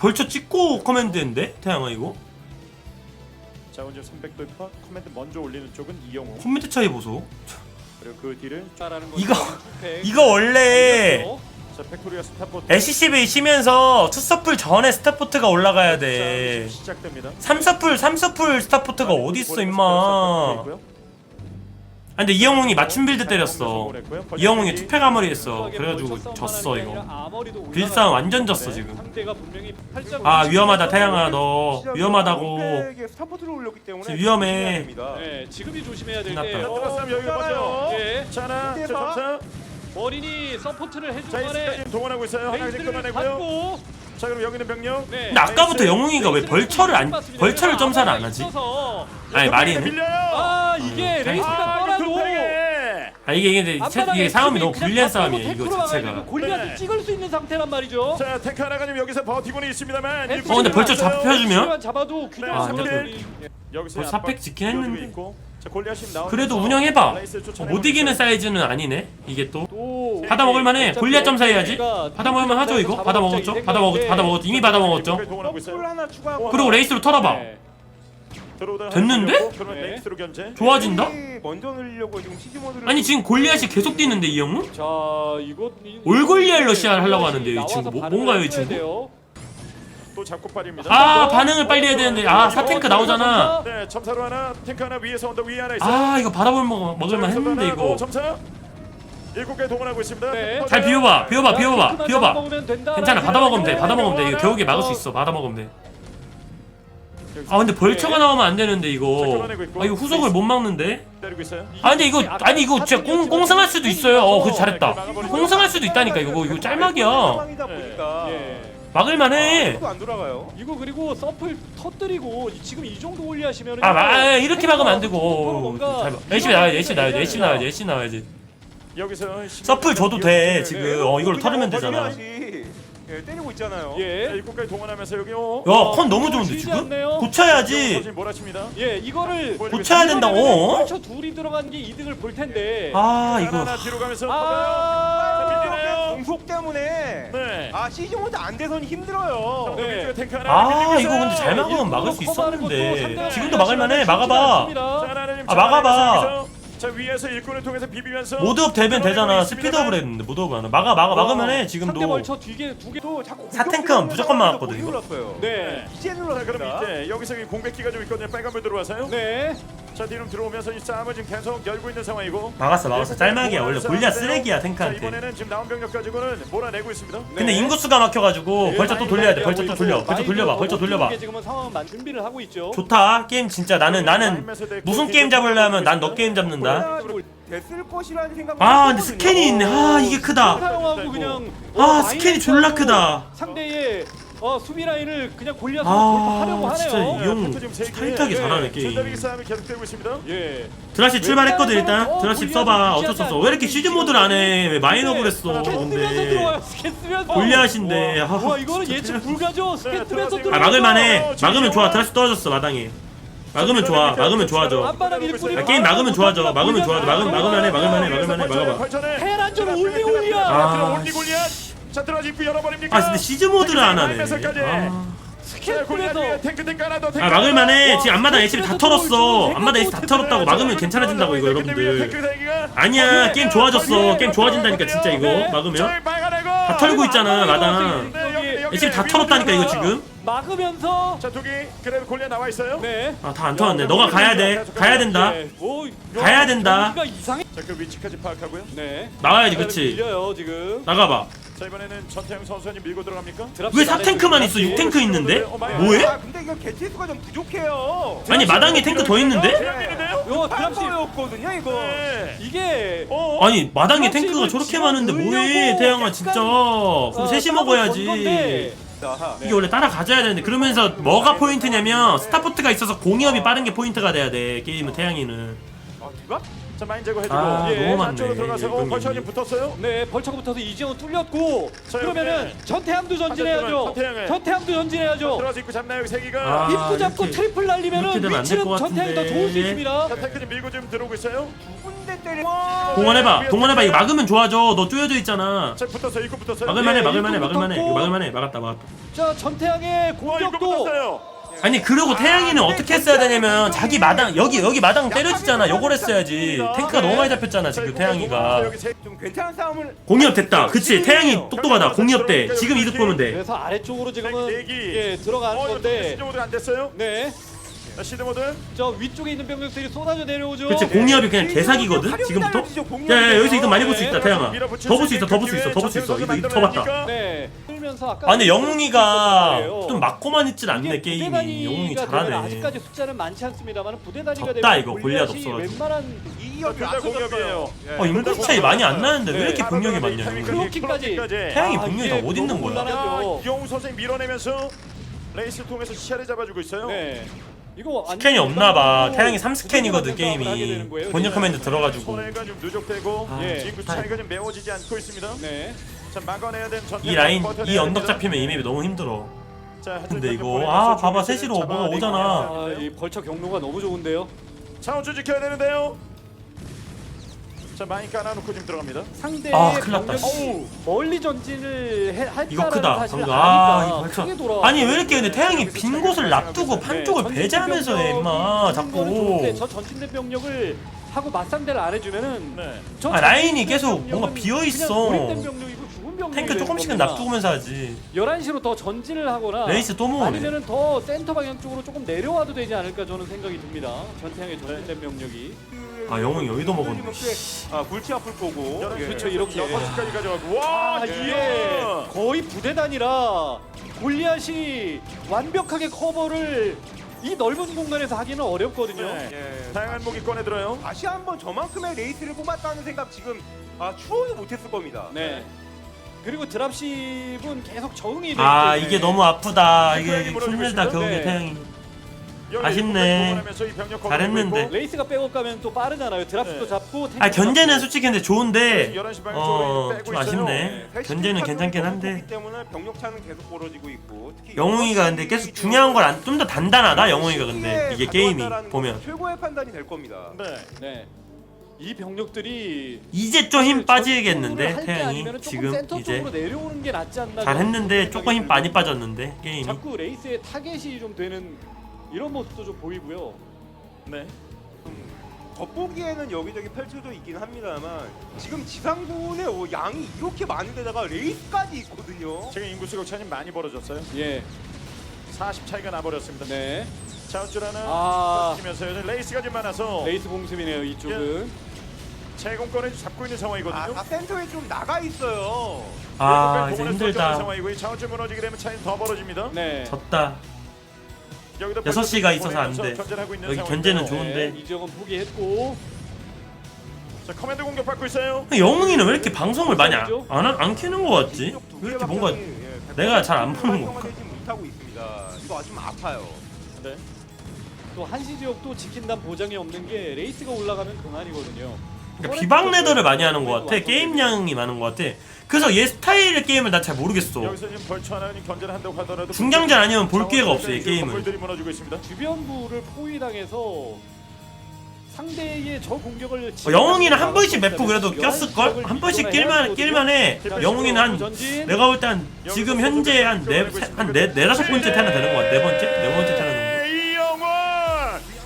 벌쳐 찍고 커맨드인데? 태양아 이거? 자 먼저 300 돌파 커맨드 먼저 올리는 쪽은 이영호. 커맨드 차이 보소. 그리고 그 뒤를 라는 이거 이거 원래 자 팩토리아 스타포트. LCCB 치면서 투서풀 전에 스타포트가 올라가야 돼. 시작됩니다. 3서풀 3서풀 스타포트가 어딨어 임마? 아 근데 이영웅이 맞춤 빌드 때렸어. 이영웅이 투패 가머리 했어. 그래가지고 졌어 이거. 빌드 싸움 완전 졌어 지금. 분명히 팔자고 아 위험하다 태양아 너. 위험하다고. 지금 위험해. 네, 지금이 조심해야 될 끝났다. 게자 어, 여기 먼저 예. 자 머린이 서포트를 해준 자 만에 이스까지 동원하고 있어요. 하나 이제 베이스를 끊어내고요. 자 그럼 여기는 병력. 네. 근데 아까부터 영웅이가 왜 벌처를 안. 벌처를 점사를 안 아마가 하지? 있어서 아니 말이 빌려요. 아 이게 음, 레이스가 아 떠나도 이거 투패 아 이게 이게 이게 상황이 너무 불리한 싸움이에요 이거 자체가. 골리앗을 네. 찍을 수 있는 상태란 말이죠. 자 탱크 하나가 지금 여기서 버티고는 있습니다만 어, 근데 벌써 잡혀주면? 만 잡아도 균형 아, 잡아도 근데 여기서 벌써 사팩 찍긴 했는데. 그래도 운영해봐. 어, 못 이기는. 사이즈는 아니네 이게 또. 또 받아 먹을 만해. 어차피 골리앗 점사 해야지. 그러니까 받아 먹을 만 하죠 이거? 받아 먹었죠? 받아 먹었 받아 먹었죠 이미 받아 먹었죠? 추가하고 그리고 레이스로 털어봐. 네. 됐는데? 네. 좋아진다? 먼저 늘리려고 지금 시즈 모드를 아니 지금 골리앗이 계속 뛰는데 이 형은? 자 이거 이- 올골리알 러시아를 하려고 하는데 이 친구 뭐- 뭔가요, 이 친구? 또 잡고 빨입니다. 아 반응을 빨리 해야 되는데 아 사탱크 나오잖아 네, 점사로 하나, 탱크 하나 위에서 언덕 위에 하나 있어요. 아 이거 받아볼 먹- 먹을만 했는데 이거 점사. 일곱 개 동원하고 있습니다. 네. 잘 비워봐 비워봐 비워봐 비워봐 괜찮아 받아 먹으면 돼 받아 먹으면 돼 이거 겨우게 막을 수 있어 받아 먹으면 돼 아 근데 벌처가 나오면 안 되는데 이거. 아 이거 후속을 못 막는데? 때리고 있어요. 아 근데 이거 아니 이거 진짜 꽁, 꽁승할 수도 있어요. 어 그거 잘했다. 꽁승할 수도 있다니까 이거. 이거 짤막이야. 상황이다 보니까. 예. 막을만해. 아무도 안 돌아가요. 이거 그리고 서플 터뜨리고 이- 지금 이 정도 올리하시면 아, 마, 아 이렇게 막으면 안 되고. 뭔가 잘 봐. 열심히 나와야지 열심히 나와야지 열심히 나와야지 열심히 나와야지. 여기서 서플 줘도 돼 지금. 어 이걸로 털으면 되잖아 예, 때리고 있잖아요. 예. 일곱 개 동원하면서 여기 오. 야컨 너무 좋은데 지금? 않네요. 고쳐야지 몰아칩니다. 예, 이거를 고쳐야 된다고 어? 둘이 들어간 게 이득을 볼 텐데. 아 이거 하나 뒤로 가면서 아, 자, 밀리네요. 공속 때문에 네. 아 시즈 모드 안 돼선 힘들어요. 네. 네. 탱크 하나 아 밀리고 이거 근데 있어요. 잘 막으면 막을 수 있었는데 지금도 막을 만해 쉽지 막아봐 않습니다. 자, 하나는 지금 아, 막아봐. 잡아내면서 자 위에서 일꾼을 통해서 비비면서 모드업 되면 되잖아 스피드업을 했는데 모드업 하나 막아 막아 막으면 해 상대 지금도 벌쳐 뒤에 두 개. 또 자꾸 사탱크는 무조건 막았거든, 이거. 눌렀어요. 네. 이제 자 눌렀습니다. 그럼 이제 여기서 이 공백기가 좀 있거든요 빨간불 들어와서요 네. 자 뒤로 들어오면서 이 싸움을 지금 계속 열고 있는 상황이고 막았어 막았어 짤막이야 원래 골리앗 쓰레기야 자 탱크한테 이번에는 지금 나온 병력 가지고는 몰아내고 있습니다 근데 네. 인구수가 막혀가지고 예, 벌써 또 돌려야 돼 벌써 또 돌려 벌써 돌려봐 벌써 돌려봐 지금은 상황만 준비를 하고 있죠. 좋다 게임 진짜 나는 나는 무슨 게임 잡으려면 난 너 게임 잡는다 됐을 것이라는 생각. 아 근데 스캔이 있네 아 이게 크다 사용하고 그냥 어, 아 스캔이 졸라 크다 상대의 어, 수비 라인을 그냥 골리앗으로 아, 돌파하려고 진짜 하네요. 이형 지금 세 개. 타이트하게 예, 잘하네 제자리 게임 싸움이 계속되고 있습니다. 예. 드라시 출발했거든 일단. 어, 드라시 써봐 어쩔 수 없어. 왜 이렇게 시즌 모드를 안해? 왜 마이너블 했어? 스캔 쓰면서 근데 쓰면서. 골리앗인데. 와, 아, 와 이거는 예측 불가죠. 네, 들어와. 아 막을만해. 막으면 좋아. 드라시 떨어졌어 마당에. 막으면 좋아. 막으면 좋아져. 아, 게임 막으면 좋아져. 막으면 좋아져. 막으면 막을만해. 막을만해. 막을만해. 막아봐. 테란전 올리 올리야. 아, 골리앗 들어가지 입구 열어버립니까 아 근데 시즌 모드를 안 하네 마이너스까지. 아, 스캔 쓰면서 탱크 탱크 하나 더 탱크 아 하나 막을 만해 더. 지금 앞마당 애쉬를 다 털었어 앞마당 애쉬 다 털었다고 막으면 자, 괜찮아진다고 이거 여러분들. 아니야 게임 좋아졌어 게임 좋아진다니까. 진짜 이거 네. 막으면. 다 털고 있잖아 마당 네, 여기, 여기 애쉬를 다 위로 털었다니까 이거. 지금 막으면서 자 두기 그래도 골리앗 나와 있어요 네. 아다안 털었네 너가 가야 돼 가야 된다 네. 오, 가야 된다. 자 그 위치까지 파악하고요 네. 나와야지 그치 밀려요 지금. 나가봐 자 이번에는 전태영 선수님 밀고 들어갑니까 드랍 왜 시간에 4탱크만 있어 드랍 6탱크 있는데? 뭐해? 아 근데 이거 개체 수가 좀 부족해요. 아니 마당에 탱크 더 있는데? 대한민인데요 이거 드랍 시 파워였거든요 이거. 네. 이게 어? 아니 마당에 탱크가 저렇게 많은데 뭐해 태양아 진짜 그럼 어, 셋이 건 먹어야지. 이게 원래 따라가져야 되는데 그러면서 뭐가 포인트냐면 스타포트가 있어서 공이업이 빠른 게 포인트가 돼야 돼 게임은 태양이는 아 누가? 자 마인 제거해주고 아 예, 너무 많네 안쪽으로 들어가서 어 이게. 붙었어요 네 벌처가 붙어서 이지영 뚫렸고 자, 그러면은 이렇게. 전태양도 전진해야죠. 전태양을. 전태양도 전진해야죠. 들어가서 입구 잡나요 여기 세 개가 아, 입구 잡고 이렇게- 트리플 이렇게 날리면은 되면 안될 위치는 것 전태양이 더 같은데. 좋을 수 있습니다. 자 탱크님 밀고 지금 들어오고 있어요 두 군데 때리. 동원해봐 동원해봐 이거 막으면 좋아져 너 쪼여져 있잖아 자 붙었어요. 이거 붙었어요. 막을만해 예, 막을만해 이거 막을만해 붙었고. 막을만해 막았다 막았다 자 전태양의 와 이거 공격도 붙었어요. 아니 그러고 태양이는 어떻게 했어야 되냐면 자기 마당 여기 여기 마당 때려주잖아. 요걸 했어야지. 탱크가 너무 많이 잡혔잖아 지금 태양이가. 여기 세- 좀 괜찮은 싸움을. 공이업 됐다. 그치. 태양이 똑똑하다. 공이업 돼. 지금 이득 보면 돼. 그래서 아래쪽으로 지금은. 예 들어가는 어, 건데 안 됐어요? 네. 자, 시드 모드. 저 위쪽에 있는 병력들이 쏟아져 내려오죠. 그치 공이업이 그냥 개사기거든 지금부터 야야 여기서 이득 많이 볼 수 있다 태양아 더 볼 수 있어 더 볼 수 있어 더 볼 수 있어 이거 이거 더 봤다 네. 끌면서 아까 아 근데 영웅이가. 좀 맞고만 있질 않네 게임이 영웅이 잘하네 아직까지 숫자는 많지 않습니다만 부대단위가 되면 이거 골리앗 골리앗이 없어가지고. 웬만한 이어 둘다 공격이에요. 어 인구 차이 많이 안 나는데 왜 네. 이렇게 병력이 많냐 크로키까지. 태양이 아, 병력이 이게 다 어디 있는 거야 곤란하죠. 이영우 선생 밀어내면서 레이스 통해서 시야를 잡아주고 있어요. 네. 이거 스캔이 없나봐 태양이 부대단위로 3스캔이거든 싸움을 하게 되는 게임이 번역 지금. 커맨드 들어가지고 손해가 좀 누적되고 아, 예. 인구 차이가 좀 메워지지 않고 있습니다. 네. 자 막아내야 되는 전 이 라인 이 언덕 잡히면 이 맵이 너무 힘들어 자, 근데 이거 아 봐봐 세시로 뭐가 오잖아 아, 이 벌처 경로가 너무 좋은데요. 차원주 지켜야 되는데요. 자 많이 깔아놓고 지금 들어갑니다. 상대의 아, 큰일 났다, 병력이. 멀리 전진을 해, 할 이거 거라는 크다 사실을 방금 아 아니까 이거 크게 돌아와. 아니 왜 이렇게 근데 태양이 빈 곳을 놔두고 네, 판쪽을 전진 배제하면서 해 임마 자꾸 저 전진된 병력을 하고 맞상대를 안 해주면은 네. 저 아, 라인이 전진된 계속 병력은 뭔가 비어 있어. 그냥 고립된 병력이고 죽은 병력이 탱크 조금씩은 겁니다. 놔두면서 하지 11시로 더 전진을 하거나 레이스 또 모으네. 아니면은 더 센터 방향 쪽으로 조금 내려와도 되지 않을까 저는 생각이 듭니다. 전태양의 전진된 병력이 아, 영웅이 여의도 먹었네. 아 골치 아플 거고. 예. 그렇죠, 이렇게. 여섯 시까지 가져가고 와 아, 이게 거의 부대단이라 골리앗이 완벽하게 커버를 이 넓은 공간에서 하기는 어렵거든요. 네. 예. 다양한 무기 꺼내 들어요. 다시 한번 저만큼의 레이스를 뽑았다는 생각 지금 아 추워도 못했을 겁니다. 네. 그리고 드랍십은 계속 적응이 되기 아 때문에 이게 너무 아프다 태양이 이게 힘들다. 겨우게 네. 태양이 아쉽네. 잘했는데. 레이스가 백업 가면 또 빠르잖아요. 드랍십도 네. 잡고 아 견제는 잡고. 솔직히 근데 좋은데 11시 방향 어 좀. 아쉽네 견제는 괜찮긴 한데 기 때문에 병력 차는 계속 벌어지고 있고 특히 영웅이가 근데 계속 중요한 걸 안 좀 더 단단하다 영웅이가 근데 이게 게임이 보면 최고의 판단이 될 겁니다. 네. 네. 이 병력들이 이제 좀 힘 빠지겠는데 태양이 지금 이제 쪽으로 내려오는 게 낫지 않나 잘했는데 조금 힘 많이. 빠졌는데 게임이 자꾸 레이스의 타겟이 좀 되는 이런 모습도 좀 보이고요. 네. 겉보기에는 여기저기 펼쳐져 있긴 합니다만 지금 지상군의 어, 양이 이렇게 많은 데다가 레이스까지 있거든요. 지금 인구 수격 차이 많이 벌어졌어요. 예. 40 차이가 나버렸습니다. 네. 하나 아. 요즘 레이스가 좀 많아서 레이스 공습이네요. 이쪽은. 제공권을 잡고 있는 상황이거든요. 아, 다 센터에 좀 나가 있어요. 아 이제 공을 힘들다 상황이고 이 자원줄 무너지게 되면 차이는 더 벌어집니다. 네. 졌다 여기도 여섯 시가 있어서 안 돼. 여기. 견제는 좋은데. 네. 이 지역은 포기했고. 자 커맨드 공격 받고 있어요. 영웅이는 왜 이렇게 방송을 많이 안, 안, 안 키는 거 같지? 왜 이렇게 뭔가 예, 내가 잘 안 보는 활성화 건가? 못하고 있습니다. 이거 아주 좀 아파요. 네. 또 한시 지역도 지킨다는 보장이 없는 게 레이스가 올라가면 그만이거든요. 그러니까 비방 레더를 많이 하는 것 같아 게임량이 많은 것 같아 그래서 얘 스타일의 게임을 나 잘 모르겠어 여기서 지금 벌처 하나 견제를 한다고 하더라도 중장전 아니면 볼 기회가 없어 얘 게임은 건물들이 무너지고 있습니다. 주변부를 포위당해서 상대의 저 공격을 어, 영웅이는 한 번씩 맵프 그래도 꼈을 걸? 한 번씩 낄만, 낄만해 영웅이는 한 전진. 내가 볼 때 한 지금 현재 한네한 네, 네 다섯 번째 태어나 되는 것 같아 네 번째? 네 번째